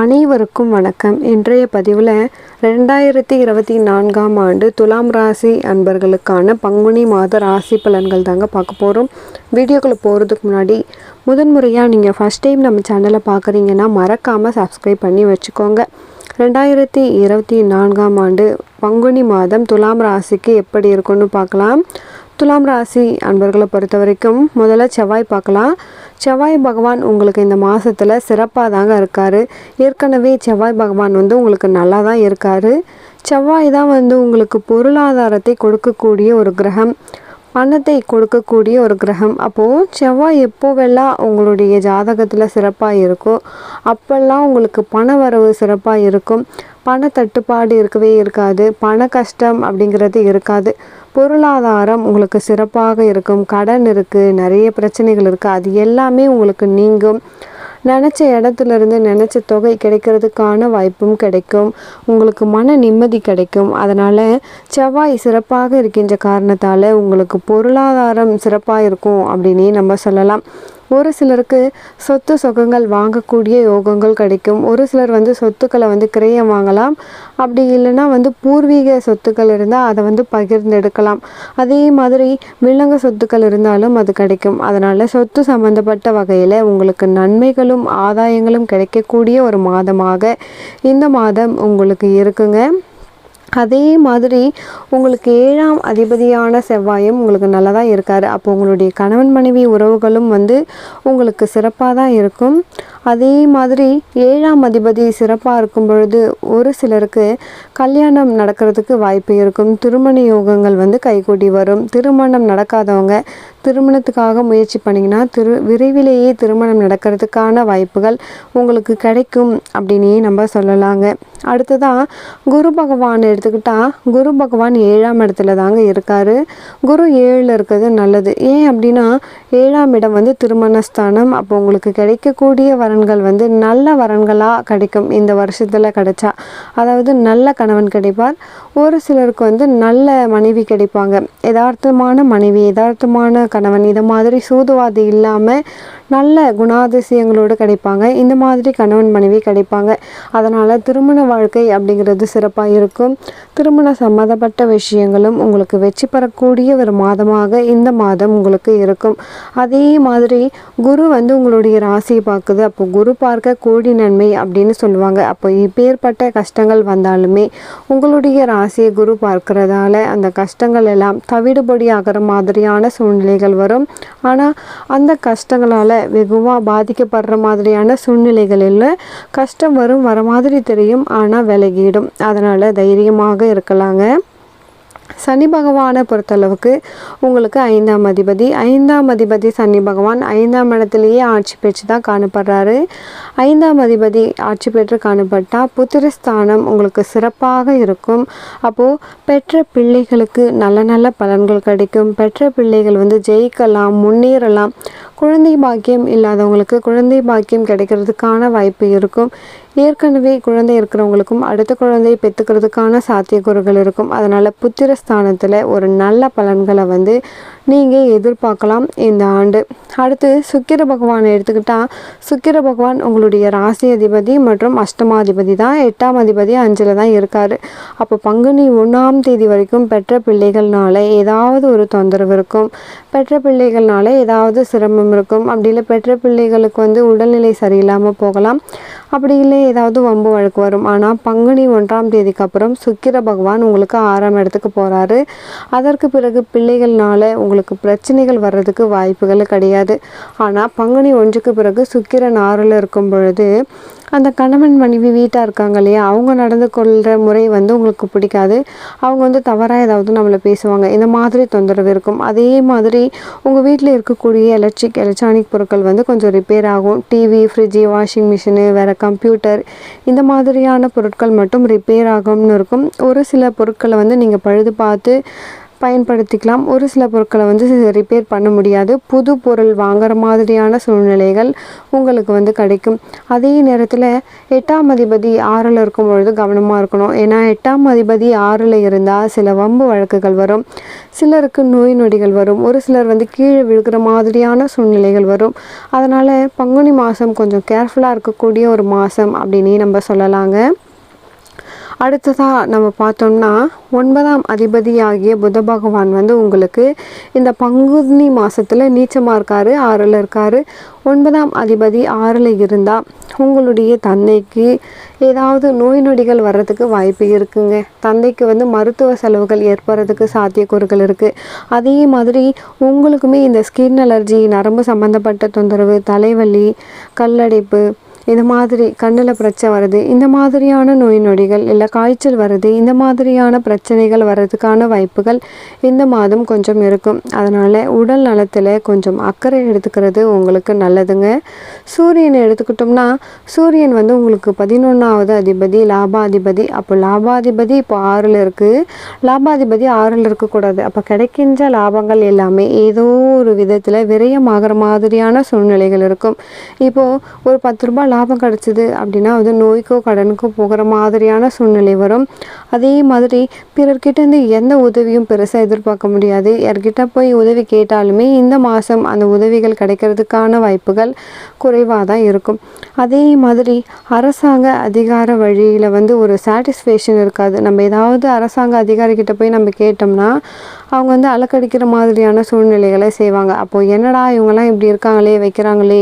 அனைவருக்கும் வணக்கம். இன்றைய பதிவில் ரெண்டாயிரத்தி இருபத்தி நான்காம் ஆண்டு துலாம் ராசி அன்பர்களுக்கான பங்குனி மாத ராசி பலன்கள் தாங்க பார்க்க போகிறோம் வீடியோக்குள்ளே போகிறதுக்கு முன்னாடி முதன்முறையாக நீங்கள் ஃபஸ்ட் டைம் நம்ம சேனலை பார்க்குறீங்கன்னா மறக்காமல் சப்ஸ்கிரைப் பண்ணி வச்சுக்கோங்க. ரெண்டாயிரத்தி இருபத்தி நான்காம் ஆண்டு பங்குனி மாதம் துலாம் ராசிக்கு எப்படி இருக்குன்னு பார்க்கலாம். துலாம் ராசி அன்பர்களை பொறுத்த வரைக்கும் முதல்ல செவ்வாய் பார்க்கலாம். செவ்வாய் பகவான் உங்களுக்கு இந்த மாதத்தில் சிறப்பாக தாங்க இருக்கார். ஏற்கனவே செவ்வாய் பகவான் வந்து உங்களுக்கு நல்லா தான் இருக்கார். செவ்வாய் தான் வந்து உங்களுக்கு பொருளாதாரத்தை கொடுக்கக்கூடிய ஒரு கிரகம். பணத்தை கொடுக்கக்கூடிய ஒரு கிரகம். அப்போது செவ்வாய் எப்போவெல்லாம் உங்களுடைய ஜாதகத்தில் சிறப்பாக இருக்கோ அப்போல்லாம் உங்களுக்கு பண வரவு சிறப்பாக இருக்கும். பண தட்டுப்பாடு இருக்கவே இருக்காது. பண கஷ்டம் அப்படிங்கிறது இருக்காது. பொருளாதாரம் உங்களுக்கு சிறப்பாக இருக்கும். கடன் இருக்குது நிறைய பிரச்சனைகள் இருக்குது அது எல்லாமே உங்களுக்கு நீங்கும். நினச்ச இடத்துல இருந்து நினச்ச தொகை கிடைக்கிறதுக்கான வாய்ப்பும் கிடைக்கும். உங்களுக்கு மன நிம்மதி கிடைக்கும். அதனால் செவ்வாய் சிறப்பாக இருக்கின்ற காரணத்தால் உங்களுக்கு பொருளாதாரம் சிறப்பாக இருக்கும் அப்படின்னே நம்ம சொல்லலாம். ஒரு சிலருக்கு சொத்து சுகங்கள் வாங்கக்கூடிய யோகங்கள் கிடைக்கும். ஒரு சிலர் வந்து சொத்துக்களை வந்து கிரையம் வாங்கலாம். அப்படி இல்லைன்னா வந்து பூர்வீக சொத்துக்கள் இருந்தால் அதை வந்து பகிர்ந்தெடுக்கலாம். அதே மாதிரி விலங்கு சொத்துக்கள் இருந்தாலும் அது கிடைக்கும். அதனால் சொத்து சம்மந்தப்பட்ட வகையில் உங்களுக்கு நன்மைகளும் ஆதாயங்களும் கிடைக்கக்கூடிய ஒரு மாதமாக இந்த மாதம் உங்களுக்கு இருக்குங்க. அதே மாதிரி உங்களுக்கு ஏழாம் அதிபதியான செவ்வாயும் உங்களுக்கு நல்லதாக இருக்கார். அப்போ உங்களுடைய கணவன் மனைவி உறவுகளும் வந்து உங்களுக்கு சிறப்பாக தான் இருக்கும். அதே மாதிரி ஏழாம் அதிபதி சிறப்பாக இருக்கும் பொழுது ஒரு சிலருக்கு கல்யாணம் நடக்கிறதுக்கு வாய்ப்பு இருக்கும். திருமண யோகங்கள் வந்து கைகூடி வரும். திருமணம் நடக்காதவங்க திருமணத்துக்காக முயற்சி பண்ணிங்கன்னா திரு விரைவிலேயே திருமணம் நடக்கிறதுக்கான வாய்ப்புகள் உங்களுக்கு கிடைக்கும் அப்படின்னே நம்ம சொல்லலாங்க. அடுத்ததாக குரு பகவான் எடுத்துக்கிட்டால் குரு பகவான் ஏழாம் இடத்துல தாங்க இருக்கார். குரு ஏழில் இருக்கிறது நல்லது. ஏன் அப்படின்னா ஏழாம் இடம் வந்து திருமணஸ்தானம். அப்போ உங்களுக்கு கிடைக்கக்கூடிய வரன்கள் வந்து நல்ல வரன்களாக கிடைக்கும். இந்த வருஷத்தில் கிடைச்சா. அதாவது நல்ல கணவன் கிடைப்பார். ஒரு சிலருக்கு வந்து நல்ல மனைவி கிடைப்பாங்க. யதார்த்தமான மனைவி யதார்த்தமான கணவன் இது மாதிரி சூதுவாதி இல்லாமல் நல்ல குணாதிசயங்களோடு கிடைப்பாங்க. இந்த மாதிரி கணவன் மனைவி கிடைப்பாங்க. அதனால் திருமண வாழ்க்கை அப்படிங்கிறது சிறப்பாக இருக்கும். திருமண சம்மந்தப்பட்ட விஷயங்களும் உங்களுக்கு வெற்றி பெறக்கூடிய ஒரு மாதமாக இந்த மாதம் உங்களுக்கு இருக்கும். அதே மாதிரி குரு வந்து உங்களுடைய ராசியை பார்க்குது அப்போ குரு பார்க்க கோடி நன்மை அப்படின்னு சொல்லுவாங்க. அப்போ இப்பேற்பட்ட கஷ்டங்கள் வந்தாலுமே உங்களுடைய ராசியை குரு பார்க்கறதால அந்த கஷ்டங்கள் எல்லாம் தவிடுபடி ஆகிற மாதிரியான சூழ்நிலைகள் வரும். ஆனால் அந்த கஷ்டங்களால் வெகுவாக பாதிக்கப்படுற மாதிரியான சூழ்நிலைகள் இல்லை கஷ்டம் வரும் வர மாதிரி தெரியும். ஆனால் விலகிடும். அதனால் தைரியமாக இருக்கலாங்க. சனி பகவானை பொறுத்தளவுக்கு உங்களுக்கு ஐந்தாம் அதிபதி. ஐந்தாம் அதிபதி சனி பகவான் ஐந்தாம் இடத்துலையே ஆட்சி பெற்று தான் காணப்படுறாரு. ஐந்தாம் அதிபதி ஆட்சி பெற்று காணப்பட்டால் புத்திரஸ்தானம் உங்களுக்கு சிறப்பாக இருக்கும். அப்போது பெற்ற பிள்ளைகளுக்கு நல்ல நல்ல பலன்கள் கிடைக்கும். பெற்ற பிள்ளைகள் வந்து ஜெயிக்கலாம் முன்னேறலாம். குழந்தை பாக்கியம் இல்லாதவங்களுக்கு குழந்தை பாக்கியம் கிடைக்கிறதுக்கான வாய்ப்பு இருக்கும். ஏற்கனவே குழந்தை இருக்கிறவங்களுக்கும் அடுத்த குழந்தை பெற்றுக்கிறதுக்கான சாத்தியக்கூறுகள் இருக்கும். அதனால் புத்திரஸ்தானத்தில் ஒரு நல்ல பலன்களை வந்து நீங்கள் எதிர்பார்க்கலாம் இந்த ஆண்டு. அடுத்து சுக்கிர பகவானை எடுத்துக்கிட்டால் சுக்கிர பகவான் உங்களுடைய ராசி அதிபதி மற்றும் அஷ்டமாதிபதி தான். எட்டாம் அதிபதி அஞ்சில் தான் இருக்கார். அப்போ பங்குனி ஒன்றாம் தேதி வரைக்கும் பெற்ற பிள்ளைகள்னால ஏதாவது ஒரு தொந்தரவு இருக்கும். பெற்ற பிள்ளைகள்னால ஏதாவது சிரமம் இருக்கும். அப்படி இல்லை பெற்ற பிள்ளைகளுக்கு வந்து உடல்நிலை சரியில்லாமல் போகலாம். அப்படி இல்லை ஏதாவது வம்பு வழக்கு வரும். ஆனால் பங்குனி ஒன்றாம் தேதிக்கு அப்புறம் சுக்கிர பகவான் உங்களுக்கு ஆறாம் இடத்துக்கு போகிறாரு அதற்கு பிறகு பிள்ளைகள்னால உங்களுக்கு பிரச்சனைகள் வர்றதுக்கு வாய்ப்புகள் கிடையாது. ஆனால் பங்குனி ஒன்றுக்கு பிறகு சுக்கிரன் ஆறில் இருக்கும் பொழுது அந்த கணவன் மனைவி வீட்டாக இருக்காங்க இல்லையா? அவங்க நடந்து கொள்கிற முறை வந்து உங்களுக்கு பிடிக்காது. அவங்க வந்து தவறாக ஏதாவது நம்மளை பேசுவாங்க. இந்த மாதிரி தொந்தரவு இருக்கும். அதே மாதிரி உங்கள் வீட்டில் இருக்கக்கூடிய எலக்ட்ரிக் எலக்ட்ரானிக் பொருட்கள் வந்து கொஞ்சம் ரிப்பேர் ஆகும். டிவி ஃப்ரிட்ஜு வாஷிங் மிஷினு வேறு கம்ப்யூட்டர் இந்த மாதிரியான பொருட்கள் மட்டும் ரிப்பேர் ஆகும்னு இருக்கும். ஒரு சில பொருட்களை வந்து நீங்கள் பழுது பார்த்து பயன்படுத்திக்கலாம். ஒரு சில பொருட்களை வந்து ரிப்பேர் பண்ண முடியாது. புது பொருள் வாங்குற மாதிரியான சூழ்நிலைகள் உங்களுக்கு வந்து கிடைக்கும். அதே நேரத்தில் எட்டாம் அதிபதி ஆறில் இருக்கும் பொழுது கவனமாக இருக்கணும். ஏன்னா எட்டாம் அதிபதி ஆறில் இருந்தால் சில வம்பு வழக்குகள் வரும். சிலருக்கு நோய் நொடிகள் வரும். ஒரு சிலர் வந்து கீழே விழுகிற மாதிரியான சூழ்நிலைகள் வரும். அதனால் பங்குனி மாதம் கொஞ்சம் கேர்ஃபுல்லாக இருக்கக்கூடிய ஒரு மாதம் அப்படின்னு நம்ம சொல்லலாங்க. அடுத்ததாக நம்ம பார்த்தோம்னா ஒன்பதாம் அதிபதியாகிய புத பகவான் வந்து உங்களுக்கு இந்த பங்குனி மாதத்தில் நீச்சமாக இருக்கார் ஆறில் இருக்கார். ஒன்பதாம் அதிபதி ஆறில் இருந்தால் உங்களுடைய தந்தைக்கு ஏதாவது நோய் நொடிகள் வர்றதுக்கு வாய்ப்பு இருக்குங்க. தந்தைக்கு வந்து மருத்துவ செலவுகள் ஏற்படுறதுக்கு சாத்தியக்கூறுகள் இருக்குது அதே மாதிரி உங்களுக்குமே இந்த ஸ்கின் அலர்ஜி நரம்பு சம்மந்தப்பட்ட தொந்தரவு தலைவலி கல்லடைப்பு இது மாதிரி கண்ணில் பிரச்சனை வருது இந்த மாதிரியான நோய் நொடிகள் இல்லை காய்ச்சல் வருது இந்த மாதிரியான பிரச்சனைகள் வர்றதுக்கான வாய்ப்புகள் இந்த மாதம் கொஞ்சம் இருக்கும். அதனால் உடல் நலத்தில் கொஞ்சம் அக்கறை எடுத்துக்கிறது உங்களுக்கு நல்லதுங்க. சூரியனை எடுத்துக்கிட்டோம்னா சூரியன் வந்து உங்களுக்கு பதினொன்றாவது அதிபதி லாபாதிபதி. அப்போ லாபாதிபதி இப்போ ஆறில் இருக்குது லாபாதிபதி ஆறில் இருக்கக்கூடாது அப்போ கிடைக்கின்ற லாபங்கள் எல்லாமே ஏதோ ஒரு விதத்தில் விரயமாகிற மாதிரியான சூழ்நிலைகள் இருக்கும். இப்போது ஒரு பத்து ரூபாய் லாபம் கிடச்சிது அப்படின்னா அது நோய்க்கோ கடனுக்கோ போகிற மாதிரியான சூழ்நிலை வரும். அதே மாதிரி பிறர்கிட்டேருந்து எந்த உதவியும் பெருசாக எதிர்பார்க்க முடியாது. யார்கிட்ட போய் உதவி கேட்டாலுமே இந்த மாதம் அந்த உதவிகள் கிடைக்கிறதுக்கான வாய்ப்புகள் குறைவாக தான் இருக்கும். அதே மாதிரி அரசாங்க அதிகார வழியில் வந்து ஒரு சாட்டிஸ்ஃபேக்ஷன் இருக்காது. நம்ம ஏதாவது அரசாங்க அதிகாரிகிட்ட போய் நம்ம கேட்டோம்னா அவங்க வந்து அலக்கடிக்கிற மாதிரியான சூழ்நிலைகளை செய்வாங்க. அப்போது என்னடா இவங்கெல்லாம் இப்படி இருக்காங்களே வைக்கிறாங்களே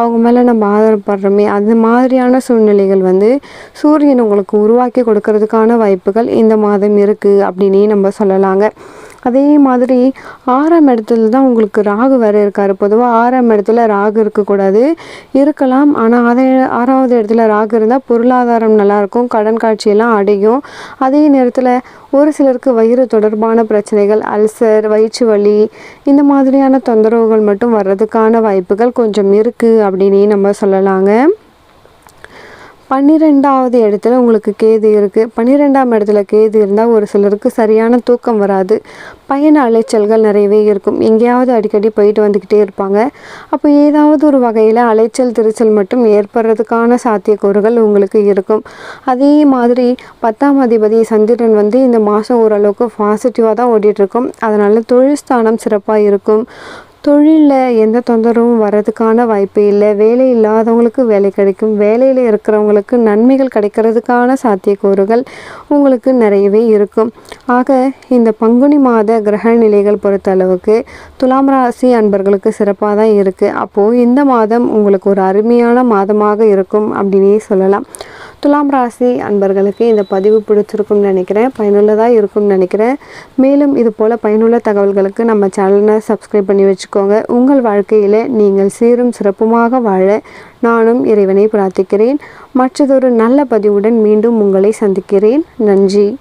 அவங்க மேலே நம்ம ஆதரப்படுறோமே அந்த மாதிரியான சூழ்நிலைகள் வந்து சூரியன் உங்களுக்கு உருவாக்கி கொடுக்கறதுக்கான வாய்ப்புகள் இந்த மாதம் இருக்குது அப்படின்னே நம்ம சொல்லலாங்க. அதே மாதிரி ஆறாம் இடத்துல தான் உங்களுக்கு ராகு வேறு இருக்கார். பொதுவாக ஆறாம் இடத்துல ராகு இருக்கக்கூடாது. இருக்கலாம். ஆனால் அதே ஆறாவது இடத்துல ராகு இருந்தால் பொருளாதாரம் நல்லாயிருக்கும். கடன் காட்சியெல்லாம் அடையும். அதே நேரத்தில் ஒரு சிலருக்கு வயிறு தொடர்பான பிரச்சனைகள் அல்சர் வயிற்று வலி இந்த மாதிரியான தொந்தரவுகள் மட்டும் வர்றதுக்கான வாய்ப்புகள் கொஞ்சம் இருக்குது அப்படின்னே நம்ம சொல்லலாங்க. பன்னிரெண்டாவது இடத்துல உங்களுக்கு கேது இருக்குது பன்னிரெண்டாம் இடத்துல கேது இருந்தால் ஒரு சிலருக்கு சரியான தூக்கம் வராது. பயண அலைச்சல்கள் நிறையவே இருக்கும். எங்கேயாவது அடிக்கடி போயிட்டு வந்துக்கிட்டே இருப்பாங்க. அப்போ ஏதாவது ஒரு வகையில் அலைச்சல் திருச்சல் மட்டும் ஏற்படுறதுக்கான சாத்தியக்கூறுகள் உங்களுக்கு இருக்கும். அதே மாதிரி பத்தாம் அதிபதி சந்திரன் வந்து இந்த மாதம் ஓரளவுக்கு பாசிட்டிவாக தான் ஓடிட்டுருக்கும் அதனால் தொழில் ஸ்தானம் சிறப்பாக இருக்கும். தொழிலில் எந்த தொந்தரவும் வர்றதுக்கான வாய்ப்பு இல்லை. வேலை இல்லாதவங்களுக்கு வேலை கிடைக்கும். வேலையில் இருக்கிறவங்களுக்கு நன்மைகள் கிடைக்கிறதுக்கான சாத்தியக்கூறுகள் உங்களுக்கு நிறையவே இருக்கும். ஆக இந்த பங்குனி மாத கிரக நிலைகள் பொறுத்த அளவுக்கு துலாம் ராசி அன்பர்களுக்கு சிறப்பாக தான் இருக்குது அப்போது இந்த மாதம் உங்களுக்கு ஒரு அருமையான மாதமாக இருக்கும் அப்படின்னே சொல்லலாம். துலாம் ராசி அன்பர்களுக்கு இந்த பதிவு பிடிச்சிருக்கும்னு நினைக்கிறேன். பயனுள்ளதாக இருக்கும்னு நினைக்கிறேன். மேலும் இது போல் பயனுள்ள தகவல்களுக்கு நம்ம சேனலை சப்ஸ்கிரைப் பண்ணி வச்சுக்கோங்க. உங்கள் வாழ்க்கையில் நீங்கள் சீரும் சிறப்புமாக வாழ நானும் இறைவனை பிரார்த்திக்கிறேன். மற்றதொரு நல்ல பதிவுடன் மீண்டும் உங்களை சந்திக்கிறேன். நன்றி.